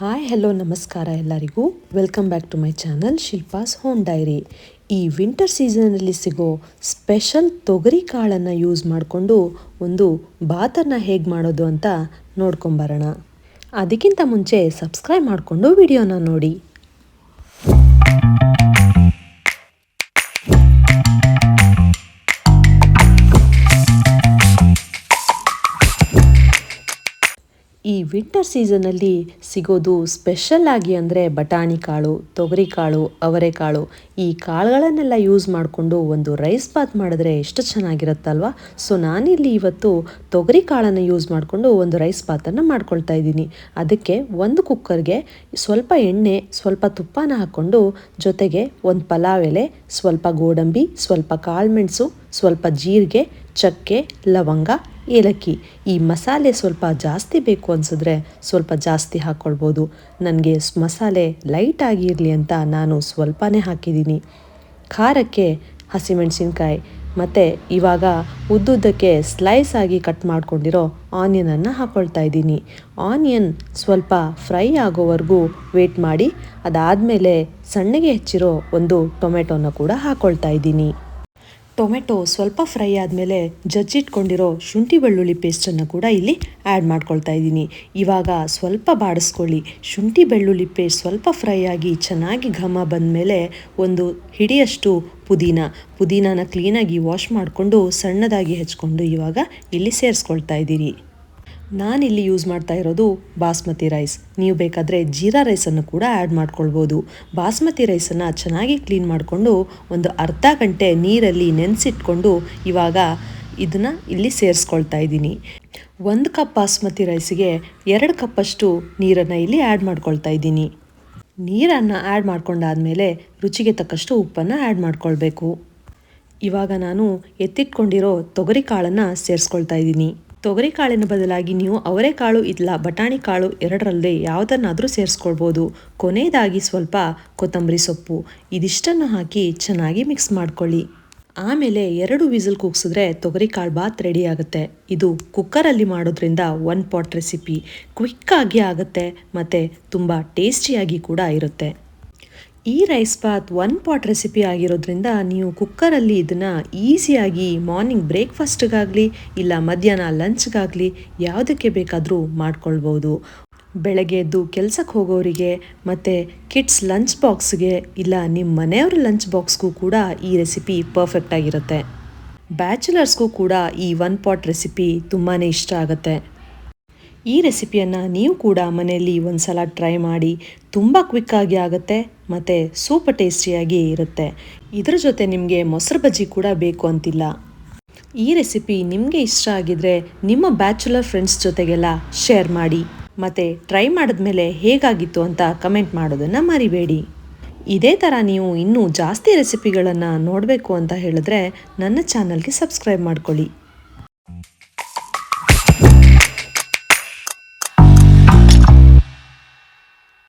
Hi hello ನಮಸ್ಕಾರ ಎಲ್ಲರಿಗೂ. Welcome back to my channel Shilpa's home diary ಈ winter ಸೀಸನಲ್ಲಿ ಸಿಗೋ ಸ್ಪೆಷಲ್ ತೊಗರಿ ಕಾಳನ್ನು ಯೂಸ್ ಮಾಡಿಕೊಂಡು ಒಂದು ಬಾತನ್ನು ಹೇಗೆ ಮಾಡೋದು ಅಂತ ನೋಡ್ಕೊಂಬರೋಣ ಅದಕ್ಕಿಂತ ಮುಂಚೆ ಸಬ್ಸ್ಕ್ರೈಬ್ ಮಾಡಿಕೊಂಡು ವಿಡಿಯೋನ ನೋಡಿ. ಈ ವಿಂಟರ್ ಸೀಸನಲ್ಲಿ ಸಿಗೋದು ಸ್ಪೆಷಲ್ ಆಗಿ ಅಂದರೆ ಬಟಾಣಿ ಕಾಳು, ತೊಗರಿ ಕಾಳು ಅವರೆಕಾಳು ಈ ಕಾಳುಗಳನ್ನೆಲ್ಲ ಯೂಸ್ ಮಾಡಿಕೊಂಡು ಒಂದು ರೈಸ್ ಬಾತ್ ಮಾಡಿದ್ರೆ ಎಷ್ಟು ಚೆನ್ನಾಗಿರುತ್ತಲ್ವ? ಸೊ ನಾನಿಲ್ಲಿ ಇವತ್ತು ತೊಗರಿ ಕಾಳನ್ನು ಯೂಸ್ ಮಾಡಿಕೊಂಡು ಒಂದು ರೈಸ್ ಬಾತನ್ನು ಮಾಡ್ಕೊಳ್ತಾ ಇದ್ದೀನಿ. ಅದಕ್ಕೆ ಒಂದು ಕುಕ್ಕರ್ಗೆ ಸ್ವಲ್ಪ ಎಣ್ಣೆ, ಸ್ವಲ್ಪ ತುಪ್ಪನ ಹಾಕ್ಕೊಂಡು ಜೊತೆಗೆ ಒಂದು ಪಲಾವ್ ಎಲೆ, ಸ್ವಲ್ಪ ಗೋಡಂಬಿ, ಸ್ವಲ್ಪ ಕಾಳುಮೆಣಸು ಸ್ವಲ್ಪ ಜೀರಿಗೆ, ಚಕ್ಕೆ, ಲವಂಗ ಏಲಕ್ಕಿ. ಈ ಮಸಾಲೆ ಸ್ವಲ್ಪ ಜಾಸ್ತಿ ಬೇಕು ಅನಿಸಿದ್ರೆ ಸ್ವಲ್ಪ ಜಾಸ್ತಿ ಹಾಕ್ಕೊಳ್ಬೋದು ನನಗೆ ಮಸಾಲೆ ಲೈಟ್ ಆಗಿರಲಿ ಅಂತ ನಾನು ಸ್ವಲ್ಪನೇ ಹಾಕಿದ್ದೀನಿ. ಖಾರಕ್ಕೆ ಹಸಿಮೆಣಸಿನ್ಕಾಯಿ ಮತ್ತು ಇವಾಗ ಉದ್ದುದ್ದಕ್ಕೆ ಸ್ಲೈಸ್ ಆಗಿ ಕಟ್ ಮಾಡ್ಕೊಂಡಿರೋ ಆನಿಯನನ್ನು ಹಾಕ್ಕೊಳ್ತಾ ಇದ್ದೀನಿ. ಆನಿಯನ್ ಸ್ವಲ್ಪ ಫ್ರೈ ಆಗೋವರೆಗೂ ವೇಟ್ ಮಾಡಿ, ಅದಾದಮೇಲೆ ಸಣ್ಣಗೆ ಹೆಚ್ಚಿರೋ ಒಂದು ಟೊಮೆಟೊನ ಕೂಡ ಹಾಕ್ಕೊಳ್ತಾ ಇದ್ದೀನಿ. ಟೊಮೆಟೊ ಸ್ವಲ್ಪ ಫ್ರೈ ಆದಮೇಲೆ ಜಜ್ಜಿಟ್ಕೊಂಡಿರೋ ಶುಂಠಿ ಬೆಳ್ಳುಳ್ಳಿ ಪೇಸ್ಟನ್ನು ಕೂಡ ಇಲ್ಲಿ ಆ್ಯಡ್ ಮಾಡ್ಕೊಳ್ತಾ ಇದ್ದೀನಿ. ಇವಾಗ ಸ್ವಲ್ಪ ಬಾಡಿಸ್ಕೊಳ್ಳಿ. ಶುಂಠಿ ಬೆಳ್ಳುಳ್ಳಿ ಪೇಸ್ಟ್ ಸ್ವಲ್ಪ ಫ್ರೈ ಆಗಿ ಚೆನ್ನಾಗಿ ಘಮ ಬಂದಮೇಲೆ ಒಂದು ಹಿಡಿಯಷ್ಟು ಪುದೀನ. ಪುದೀನಾನ ಕ್ಲೀನಾಗಿ ವಾಶ್ ಮಾಡಿಕೊಂಡು ಸಣ್ಣದಾಗಿ ಹೆಚ್ಕೊಂಡು ಇವಾಗ ಇಲ್ಲಿ ಸೇರಿಸ್ಕೊಳ್ತಾ ಇದ್ದೀರಿ ನಾನಿಲ್ಲಿ ಯೂಸ್ ಮಾಡ್ತಾ ಇರೋದು ಬಾಸ್ಮತಿ ರೈಸ್ ನೀವು ಬೇಕಾದರೆ ಜೀರಾ ರೈಸನ್ನು ಕೂಡ ಆ್ಯಡ್ ಮಾಡ್ಕೊಳ್ಬೋದು. ಬಾಸ್ಮತಿ ರೈಸನ್ನು ಚೆನ್ನಾಗಿ ಕ್ಲೀನ್ ಮಾಡಿಕೊಂಡು ಒಂದು ಅರ್ಧ ಗಂಟೆ ನೀರಲ್ಲಿ ನೆನೆಸಿಟ್ಕೊಂಡು ಇವಾಗ ಇದನ್ನು ಇಲ್ಲಿ ಸೇರಿಸ್ಕೊಳ್ತಾ ಇದ್ದೀನಿ. ಒಂದು ಕಪ್ ಬಾಸ್ಮತಿ ರೈಸಿಗೆ ಎರಡು ಕಪ್ಪಷ್ಟು ನೀರನ್ನು ಇಲ್ಲಿ ಆ್ಯಡ್ ಮಾಡ್ಕೊಳ್ತಾ ಇದ್ದೀನಿ. ನೀರನ್ನು ಆ್ಯಡ್ ಮಾಡ್ಕೊಂಡಾದಮೇಲೆ ರುಚಿಗೆ ತಕ್ಕಷ್ಟು ಉಪ್ಪನ್ನು ಆ್ಯಡ್ ಮಾಡ್ಕೊಳ್ಬೇಕು. ಇವಾಗ ನಾನು ಎತ್ತಿಟ್ಕೊಂಡಿರೋ ತೊಗರಿ ಕಾಳನ್ನು ಸೇರಿಸ್ಕೊಳ್ತಾ ಇದ್ದೀನಿ. ತೊಗರಿ ಕಾಳಿನ ಬದಲಾಗಿ ನೀವು ಅವರೆಕಾಳು ಇಲ್ಲ ಬಟಾಣಿ ಕಾಳು ಎರಡರಲ್ಲೇ ಯಾವುದನ್ನಾದರೂ ಸೇರಿಸ್ಕೊಳ್ಬೋದು. ಕೊನೆಯದಾಗಿ ಸ್ವಲ್ಪ ಕೊತ್ತಂಬರಿ ಸೊಪ್ಪು. ಇದಿಷ್ಟನ್ನು ಹಾಕಿ ಚೆನ್ನಾಗಿ ಮಿಕ್ಸ್ ಮಾಡ್ಕೊಳ್ಳಿ. ಆಮೇಲೆ ಎರಡು ವಿಸಿಲ್ ಕೂಗ್ಸಿದ್ರೆ ತೊಗರಿ ಕಾಳು ಬಾತ್ ರೆಡಿ ಆಗುತ್ತೆ. ಇದು ಕುಕ್ಕರಲ್ಲಿ ಮಾಡೋದ್ರಿಂದ ಒನ್ ಪಾಟ್ ರೆಸಿಪಿ. ಕ್ವಿಕ್ಕಾಗಿ ಆಗುತ್ತೆ ಮತ್ತು ತುಂಬ ಟೇಸ್ಟಿಯಾಗಿ ಕೂಡ ಇರುತ್ತೆ. ಈ rice bath one pot recipe ಆಗಿರೋದ್ರಿಂದ ನೀವು ಕುಕ್ಕರಲ್ಲಿ ಇದನ್ನು ಈಸಿಯಾಗಿ ಮಾರ್ನಿಂಗ್ ಬ್ರೇಕ್ಫಾಸ್ಟ್ಗಾಗಲಿ ಇಲ್ಲ ಮಧ್ಯಾಹ್ನ ಲಂಚ್ಗಾಗಲಿ ಯಾವುದಕ್ಕೆ ಬೇಕಾದರೂ ಮಾಡ್ಕೊಳ್ಬೋದು. ಬೆಳಗ್ಗೆ ಎದ್ದು ಕೆಲಸಕ್ಕೆ ಹೋಗೋರಿಗೆ ಮತ್ತು ಕಿಡ್ಸ್ ಲಂಚ್ ಬಾಕ್ಸ್ಗೆ ಇಲ್ಲ ನಿಮ್ಮ ಮನೆಯವ್ರ ಲಂಚ್ ಬಾಕ್ಸ್ಗೂ ಕೂಡ ಈ ರೆಸಿಪಿ ಪರ್ಫೆಕ್ಟ್ ಆಗಿರುತ್ತೆ. ಬ್ಯಾಚುಲರ್ಸ್ಗೂ ಕೂಡ ಈ ಒನ್ ಪಾಟ್ ರೆಸಿಪಿ ತುಂಬಾ ಇಷ್ಟ ಆಗುತ್ತೆ. ಈ ರೆಸಿಪಿಯನ್ನು ನೀವು ಕೂಡ ಮನೆಯಲ್ಲಿ ಒಂದು ಸಲ ಟ್ರೈ ಮಾಡಿ ತುಂಬ ಕ್ವಿಕ್ಕಾಗಿ ಆಗುತ್ತೆ ಮತ್ತು ಸೂಪರ್ ಟೇಸ್ಟಿಯಾಗಿ ಇರುತ್ತೆ. ಇದರ ಜೊತೆ ನಿಮಗೆ ಮೊಸರು ಬಜ್ಜಿ ಕೂಡ ಬೇಕು ಅಂತಿಲ್ಲ. ಈ ರೆಸಿಪಿ ನಿಮಗೆ ಇಷ್ಟ ಆಗಿದ್ರೆ ನಿಮ್ಮ ಬ್ಯಾಚುಲರ್ ಫ್ರೆಂಡ್ಸ್ ಜೊತೆಗೆಲ್ಲ ಶೇರ್ ಮಾಡಿ. ಮತ್ತು ಟ್ರೈ ಮಾಡಿದ ಮೇಲೆ ಹೇಗಾಗಿತ್ತು ಅಂತ ಕಮೆಂಟ್ ಮಾಡೋದನ್ನು ಮರಿಬೇಡಿ. ಇದೇ ಥರ ನೀವು ಇನ್ನೂ ಜಾಸ್ತಿ ರೆಸಿಪಿಗಳನ್ನು ನೋಡಬೇಕು ಅಂತ ಹೇಳಿದ್ರೆ ನನ್ನ ಚಾನಲ್ಗೆ ಸಬ್ಸ್ಕ್ರೈಬ್ ಮಾಡ್ಕೊಳ್ಳಿ.